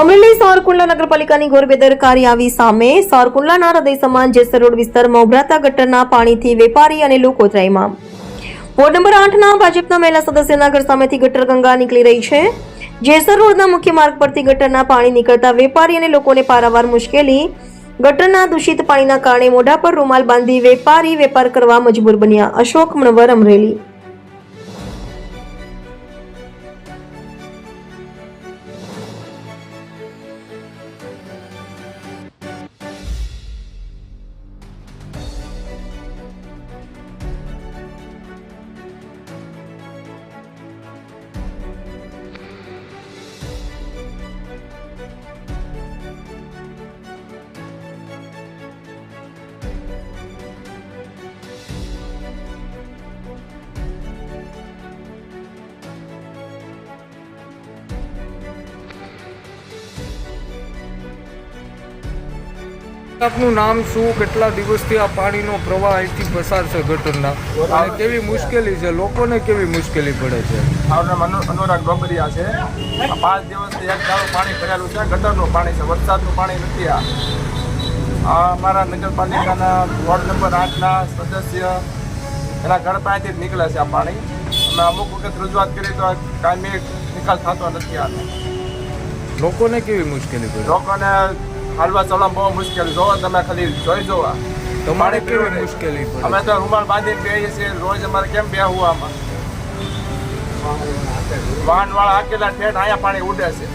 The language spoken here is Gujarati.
અમરેલી સારકુંડલા નગરપાલિકાની ઘોર બેદરકારી આવી સામે સારકુંડલાના હૃદય સમાન જેસર રોડ વિસ્તારમાં ઉભરાતા ગટરના પાણીથી વેપારી અને લોકો ત્રાહીમામ વોર્ડ નંબર આઠના ભાજપના મહિલા સદસ્યના ઘર સામેથી ગટર ગંગા નીકળી રહી છે. જેસર રોડના મુખ્ય માર્ગ પરથી ગટરના પાણી નીકળતા વેપારી અને લોકોને પારાવાર મુશ્કેલી, ગટરના દૂષિત પાણીના કારણે મોઢા પર રૂમાલ બાંધી વેપારી વેપાર કરવા મજબૂર બન્યા. અશોક મણવર અમરેલી. આપનું નામ શું કેટલા દિવસથી આ પાણીનો પ્રવાહ અહીંથી પસાર છે ગટરના? અને કેવી મુશ્કેલી છે? લોકોને કેવી મુશ્કેલી પડે છે? મારું નામ અનુરાગ ડોંગરિયા છે. આ પાંચ દિવસથી એક દાડો પાણી ભરેલું છે. ગટરનું પાણી છે. વરસાદનું પાણી નથી આ. આ અમારા નગરપાલિકાના વોર્ડ નંબર આઠના સદસ્ય એના ઘર પાસેથી જ નીકળે છે આ પાણી. અમે અમુક વખત રજૂઆત કરી તો આ કાયમી નિકાલ થતો નથી આનો. લોકોને કેવી મુશ્કેલી પડે? લોકોને હાલવા ચલવામાં બહુ મુશ્કેલી. જોવો તમે ખાલી જોઈ જોવા. તમારે કેવી મુશ્કેલી અમે તો રૂમાલ બાંધીને બેહીએ છીએ. રોજ અમારે કેમ બેહવું આમાં? વાહન વાળા આકેલા ઠેઠ અહીંયા પાણી ઉડે છે.